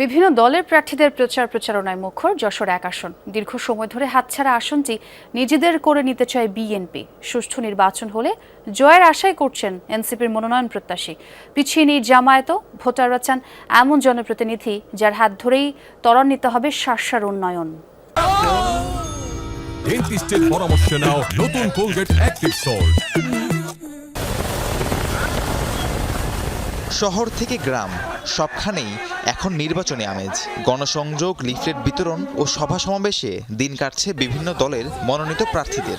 বিভিন্ন দলের প্রার্থীদের প্রচার প্রচারণায় মুখর যশোর এক আসন। দীর্ঘ সময় ধরে হাতছাড়া আসনটি নিজেদের করে নিতে চায় বিএনপি। সুষ্ঠু নির্বাচন হলে জয়ের আশাই করছেন এনসিপির মনোনয়ন প্রত্যাশী। পিছিয়ে নেই জামায়াতও ভোটাররা চান এমন জনপ্রতিনিধি যার হাত ধরেই ত্বরান্বিত হবে শাসার উন্নয়ন। পরামর্শ নাও নতুন কোলগেট অ্যাক্টিভ সল্ট শহর থেকে গ্রাম, সবখানেই এখন নির্বাচনী আমেজ। গণসংযোগ, লিফলেট বিতরণ ও সভা সমাবেশে দিন কাটছে বিভিন্ন দলের মনোনীত প্রার্থীদের।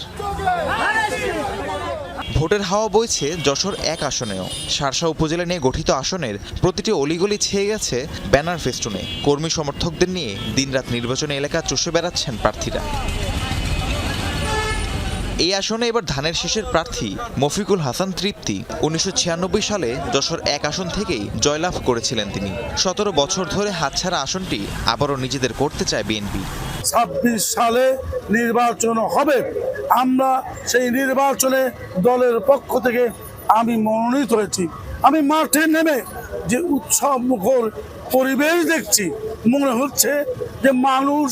ভোটের হাওয়া বইছে যশোর এক আসনেও। সারসা উপজেলা নিয়ে গঠিত আসনের প্রতিটি অলিগলি ছেয়ে গেছে ব্যানার ফেস্টুনে। কর্মী সমর্থকদের নিয়ে দিনরাত নির্বাচনী এলাকা চষে বেড়াচ্ছেন প্রার্থীরা। এই আসনে এবার ধানের শীষের প্রার্থী মফিকুল হাসান তৃপ্তি। উনিশশো ছিয়ানব্বই সালে যশোর এক আসন থেকেই জয়লাভ করেছিলেন তিনি। সতেরো বছর ধরে হাতছাড়া আসনটি আবারও নিজেদের করতে চায় বিএনপি। ছাব্বিশ সালে নির্বাচন হবে। আমরা সেই নির্বাচনে দলের পক্ষ থেকে আমি মনোনীত হয়েছি। আমি মাঠে নেমে যে উৎসব মুখর পরিবেশ দেখছি, মনে হচ্ছে যে মানুষ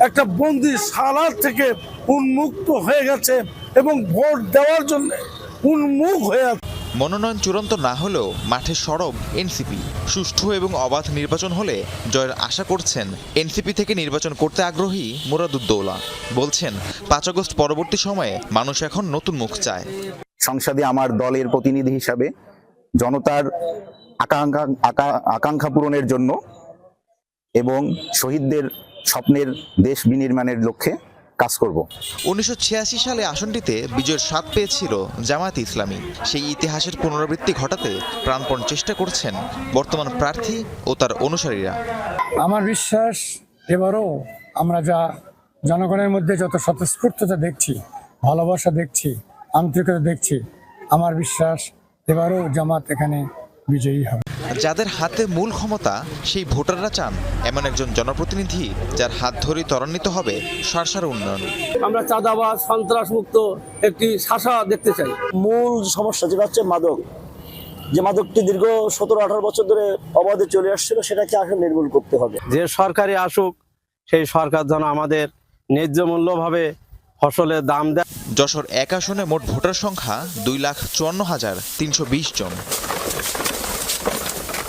একটা বন্দি সালার থেকে উন্মুক্ত হয়ে গেছে এবং ভোট দেওয়ার জন্য উন্মুখ হয়ে আছে। মনোনয়ন চূড়ান্ত না হলেও মাঠে সরব এনসিপি। সুষ্ঠু এবং অবাধ নির্বাচন হলে জয়ের আশা করছেন এনসিপি থেকে নির্বাচন করতে আগ্রহী মুরাদুদ্দৌলা। বলছেন পাঁচ আগস্ট পরবর্তী সময়ে মানুষ এখন নতুন মুখ চায়। সংসদে আমার দলের প্রতিনিধি হিসাবে জনতার আকাঙ্ক্ষা আকা- আকাঙ্ক্ষা পূরণের জন্য এবং শহীদদের স্বপ্নের দেশ বিনির্মাণের লক্ষ্যে কাজ করব। উনিশশো ছিয়াশি সালে আসনটিতে বিজয়ের স্বাদ পেয়েছিল জামায়াত ইসলামী। সেই ইতিহাসের পুনরাবৃত্তি ঘটাতে প্রাণপণ চেষ্টা করছেন বর্তমান প্রার্থী ও তার অনুসারীরা। আমার বিশ্বাস এবারও আমরা যা জনগণের মধ্যে যত স্বতঃস্ফূর্ততা দেখছি ভালোবাসা দেখছি আন্তরিকতা দেখছি আমার বিশ্বাস এবারও জামাত এখানে বিজয়ী হবে। যাদের হাতে মূল ক্ষমতা সেই ভোটাররা চান এমন একজন জনপ্রতিনিধি যার হাত ধরে ত্বরান্বিত হবে সারসার উন্নয়ন। আমরা চাঁদাবাজ সন্ত্রাস মুক্ত একটি শাসা দেখতে চাই। মূল সমস্যা যেটা হচ্ছে মাদক। যে মাদকটি দীর্ঘ সতেরো আঠারো বছর ধরে অবাধে চলে আসছিল সেটাকে আসলে নির্মূল করতে হবে। যে সরকারি আসুক সেই সরকার যেন আমাদের ন্যায্য মূল্যভাবে ফসলের দাম দেয়। যশোর এক আসনে মোট ভোটার সংখ্যা দুই লাখ চুয়ান্ন হাজার তিনশো বিশ জন।